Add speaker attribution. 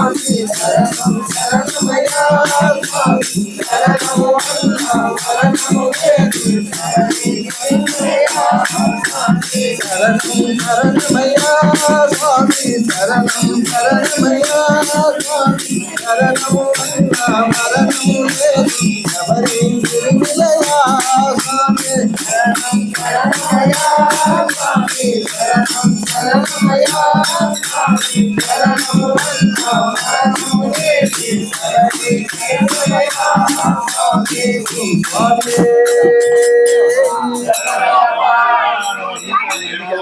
Speaker 1: स्वामी शरणम शरणमया स्वामी स्वामी शरणम शरणमया स्वामी शरणम शरणमया स्वामी शरणम स्वामी शरणम शरणमया स्वामी शरणम शरणमया स्वामी Amen.